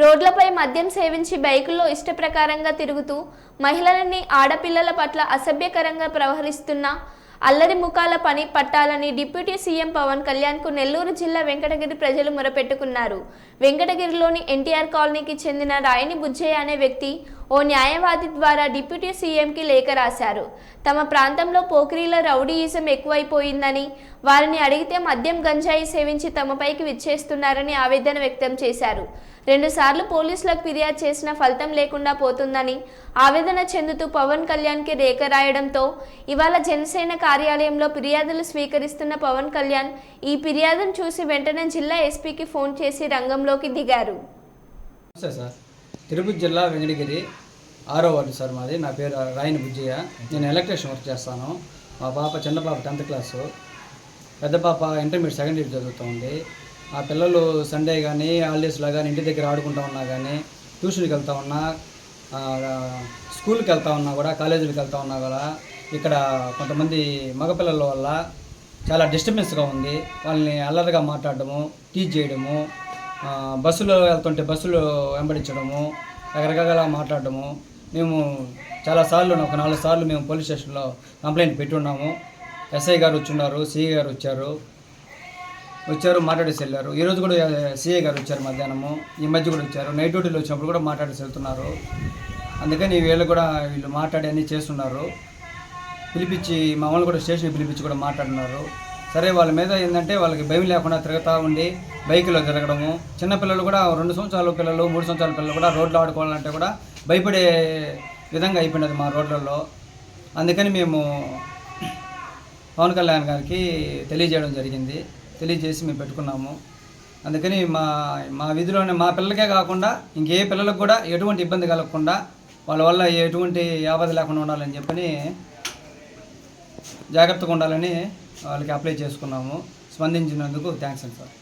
రోడ్లపై మద్యం సేవించి బైకుల్లో ఇష్టప్రకారంగా తిరుగుతూ మహిళలని ఆడపిల్లల పట్ల అసభ్యకరంగా ప్రవహరిస్తున్న అల్లరి ముఖాల పని పట్టాలని డిప్యూటీ సీఎం పవన్ కళ్యాణ్కు నెల్లూరు జిల్లా వెంకటగిరి ప్రజలు మొరపెట్టుకున్నారు. వెంకటగిరిలోని ఎన్టీఆర్ కాలనీకి చెందిన రాయని బుజ్జయ్య అనే వ్యక్తి ఓ న్యాయవాది ద్వారా డిప్యూటీ సీఎంకి లేఖ రాశారు. తమ ప్రాంతంలో పోకిరీల రౌడీయిజం ఎక్కువైపోయిందని వారిని అడిగితే మద్యం గంజాయి సేవించి తమపైకి విచ్చేస్తున్నారని ఆవేదన వ్యక్తం చేశారు. రెండుసార్లు పోలీసులకు ఫిర్యాదు చేసిన ఫలితం లేకుండా పోతుందని ఆవేదన చెందుతూ పవన్ కళ్యాణ్కి రేఖ రాయడంతో ఇవాళ జనసేన కార్యాలయంలో ఫిర్యాదులు స్వీకరిస్తున్న పవన్ కళ్యాణ్ ఈ ఫిర్యాదును చూసి వెంటనే జిల్లా ఎస్పీకి ఫోన్ చేసి రంగంలోకి దిగారు. తిరుపతి జిల్లా వెంకటగిరి ఆరో వార్డు సార్ మాది. నా పేరు రాయని బుజ్జయ్య. నేను ఎలక్ట్రీషియన్ వర్క్ చేస్తాను. మా పాప చిన్న పాప టెన్త్ క్లాసు. పెద్ద పాప ఇంటర్మీడియట్ సెకండ్ ఇయర్ చదువుతుంది ఆ పిల్లలు సండే కానీ హాలిడేస్లో కానీ ఇంటి దగ్గర ఆడుకుంటా ఉన్నా కానీ ట్యూషన్కి వెళ్తా ఉన్నా స్కూల్కి వెళ్తా ఉన్నా కూడా కాలేజీలకు వెళ్తా ఉన్నా కూడా ఇక్కడ కొంతమంది మగపిల్లల వల్ల చాలా డిస్టర్బెన్స్గా ఉంది. వాళ్ళని అల్లరిగా మాట్లాడడము టీచ్ చేయడము బస్సులో వెళ్తుంటే బస్సులో వెంబడించడము రకరకాల మాట్లాడడము మేము చాలాసార్లు ఒక నాలుగు సార్లు మేము పోలీస్ స్టేషన్లో కంప్లైంట్ పెట్టి ఉన్నాము ఎస్ఐ గారు వచ్చున్నారు సిఐ గారు వచ్చారు. వచ్చారు మాట్లాడేసి వెళ్ళారు. ఈరోజు కూడా సిఐ గారు వచ్చారు మధ్యాహ్నము. ఈ మధ్య కూడా వచ్చారు. నైట్ డ్యూటీలో వచ్చినప్పుడు కూడా మాట్లాడేసి వెళ్తున్నారు. అందుకని వీళ్ళు కూడా వీళ్ళు మాట్లాడి అన్నీ చేస్తున్నారు. పిలిపించి మమ్మల్ని కూడా స్టేషన్కి పిలిపించి కూడా మాట్లాడినారు సరే వాళ్ళ మీద ఏంటంటే వాళ్ళకి భయం లేకుండా తిరుగుతూ ఉండి బైక్లో తిరగడము. చిన్నపిల్లలు కూడా రెండు సంవత్సరాల పిల్లలు మూడు సంవత్సరాల పిల్లలు కూడా రోడ్లు ఆడుకోవాలంటే కూడా భయపడే విధంగా అయిపోయినది మా రోడ్లలో. అందుకని మేము పవన్ కళ్యాణ్ గారికి తెలియజేయడం జరిగింది. తెలియజేసి మేము పెట్టుకున్నాము. అందుకని మా మా విధిలోనే మా పిల్లలకే కాకుండా ఇంకే పిల్లలకు కూడా ఎటువంటి ఇబ్బంది కలగకుండా వాళ్ళ వల్ల ఎటువంటి ఆపద లేకుండా ఉండాలని చెప్పని జాగ్రత్తగా ఉండాలని వాళ్ళకి అప్లై చేసుకున్నాము. స్పందించినందుకు థ్యాంక్స్ అండి సార్.